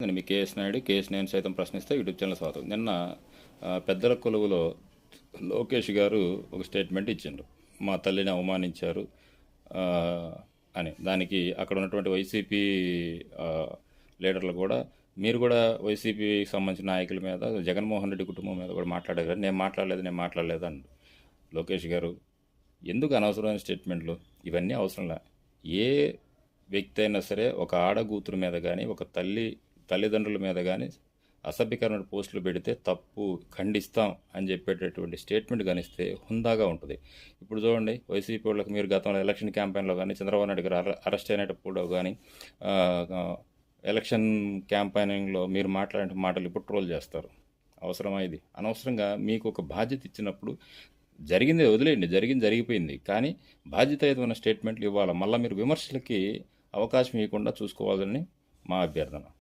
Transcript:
నేను మీ KS Naidu KS నేను సైతం ప్రశ్నిస్తే యూట్యూబ్ ఛానల్ స్వాగతం. నిన్న పెద్దల కొలువులో లోకేష్ గారు ఒక స్టేట్మెంట్ ఇచ్చిండ్రు. మా తల్లిని అవమానించారు అని. దానికి అక్కడ ఉన్నటువంటి వైసీపీ లీడర్లు కూడా మీరు కూడా వైసీపీకి సంబంధించిన నాయకుల మీద జగన్మోహన్ రెడ్డి కుటుంబం మీద కూడా మాట్లాడారు నేను మాట్లాడలేదు నేను మాట్లాడలేదు అన్నాడు లోకేష్ గారు. ఎందుకు అనవసరమైన స్టేట్మెంట్లు? ఇవన్నీ అవసరంలా. ఏ వ్యక్తి అయినా సరే ఒక ఆడగూతురు మీద కానీ ఒక తల్లి తల్లిదండ్రుల మీద కానీ అసభ్యకరమైన పోస్టులు పెడితే తప్పు ఖండిస్తాం అని చెప్పేటటువంటి స్టేట్మెంట్ కనిస్తే హుందాగా ఉంటుంది. ఇప్పుడు చూడండి వైసీపీ వాళ్ళకి మీరు గతంలో ఎలక్షన్ క్యాంపెయిన్లో కానీ చంద్రబాబు నాయుడు గారు అరెస్ట్ అయినప్పుడు కానీ ఎలక్షన్ క్యాంపెయినింగ్లో మీరు మాట్లాడే మాటలు ఇప్పుడు ట్రోల్ చేస్తారు. అవసరమా ఇది? అనవసరంగా మీకు ఒక బాధ్యత ఇచ్చినప్పుడు జరిగింది వదిలేయండి. జరిగింది జరిగిపోయింది. కానీ బాధ్యతాయుతమైన స్టేట్మెంట్లు ఇవ్వాలి? మళ్ళీ మీరు విమర్శలకి అవకాశం ఇవ్వకుండా చూసుకోవాలని మా అభ్యర్థన.